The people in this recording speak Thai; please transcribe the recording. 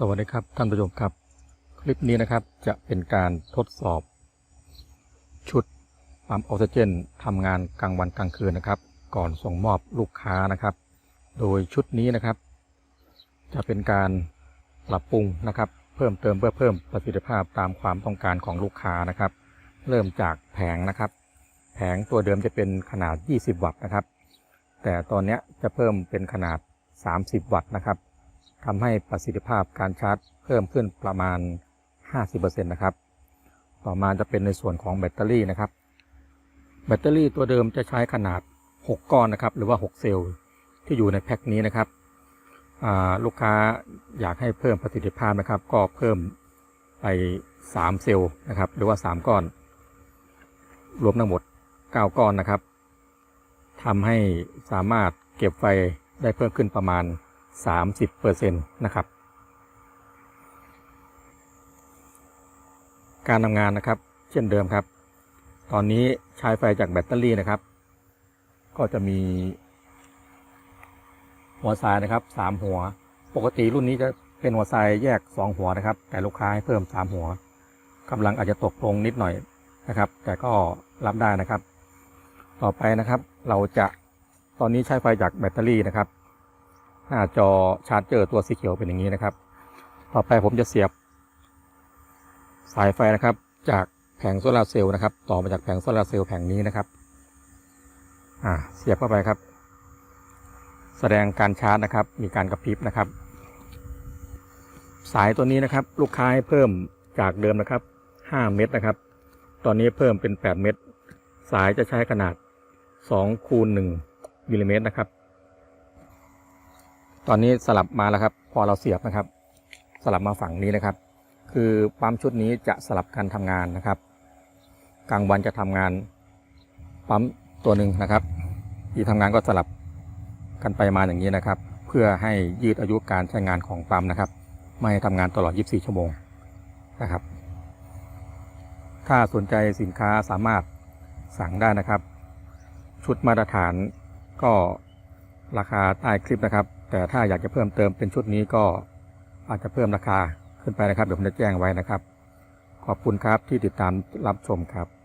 สวัสดีครับท่านผู้ชมครับ คลิปนี้นะครับจะเป็นการทดสอบ ชุดปั๊มออกซิเจนทำงานกลางวันกลางคืนนะครับ ก่อนส่งมอบลูกค้านะครับ โดยชุดนี้นะครับ จะเป็นการปรับปรุงนะครับ เพิ่มเติมเพื่อเพิ่มประสิทธิภาพตามความต้องการของลูกค้านะครับ เริ่มจากแผงนะครับ แผงตัวเดิมจะเป็นขนาด 20 วัตต์นะครับ แต่ตอนนี้จะเพิ่มเป็นขนาด 30 วัตต์นะครับ ทำให้ประสิทธิภาพการชาร์จเพิ่มขึ้นประมาณ 50%นะครับ ต่อมาจะเป็นในส่วนของแบตเตอรี่นะครับ แบตเตอรี่ตัวเดิมจะใช้ขนาด 6 ก้อนนะครับ หรือว่า 6 เซลล์ที่อยู่ในแพ็คนี้นะครับ ลูกค้าอยากให้เพิ่มประสิทธิภาพนะครับ ก็เพิ่มไป 3 เซลล์นะครับ หรือว่า 3 ก้อน รวมทั้งหมด 9 ก้อนนะครับทำให้สามารถเก็บไฟได้เพิ่มขึ้นประมาณ 30%นะครับ การทำงานนะครับ เช่นเดิมครับ ตอนนี้ใช้ไฟจากแบตเตอรี่นะครับ ก็จะมี หัวสายนะครับสามหัว ปกติรุ่นนี้จะเป็นหัวสายแยกสองหัวนะครับ แต่ลูกค้าให้เพิ่มสามหัวกำลังอาจจะตกลงนิดหน่อยนะครับ แต่ก็รับได้นะครับ ต่อไปนะครับ เราจะตอนนี้ใช้ไฟจากแบตเตอรี่นะครับ หน้าจอชาร์จเจอร์ตัวสีเขียวเป็นอย่างนี้นะครับ ต่อไปผมจะเสียบ สายไฟนะครับ จากแผงโซลาเซลล์นะครับ ต่อมาจากแผงโซลาเซลล์แผงนี้นะครับ อ่า เสียบเข้าไปครับ แสดงการชาร์จนะครับ มีการกระพริบนะครับ สายตัวนี้นะครับ ลูกค้าให้เพิ่มจากเดิมนะครับ 5 เมตรนะครับ ตอนนี้เพิ่มเป็น 8 เมตร สายจะใช้ขนาด2คูณ1มิลลิเมตรนะครับ ตอนนี้สลับมาแล้วครับ พอเราเสียบนะครับ สลับมาฝั่งนี้นะครับ คือปั๊มชุดนี้จะสลับกันทำงานนะครับ กลางวันจะทำงานปั๊มตัวหนึ่งนะครับ ที่ทำงานก็สลับกันไปมาอย่างนี้นะครับ เพื่อให้ยืดอายุการใช้งานของปั๊มนะครับ ไม่ให้ทำงานตลอด 24 ชั่วโมงนะครับ ถ้าสนใจสินค้าสามารถสั่งได้นะครับ ชุดมาตรฐานก็ ราคาใต้คลิปนะครับ แต่ถ้าอยากจะเพิ่มเติมเป็นชุดนี้ก็อาจจะเพิ่มราคาขึ้นไปนะครับ เดี๋ยวผมจะแจ้งไว้นะครับ ขอบคุณครับที่ติดตามรับชมครับ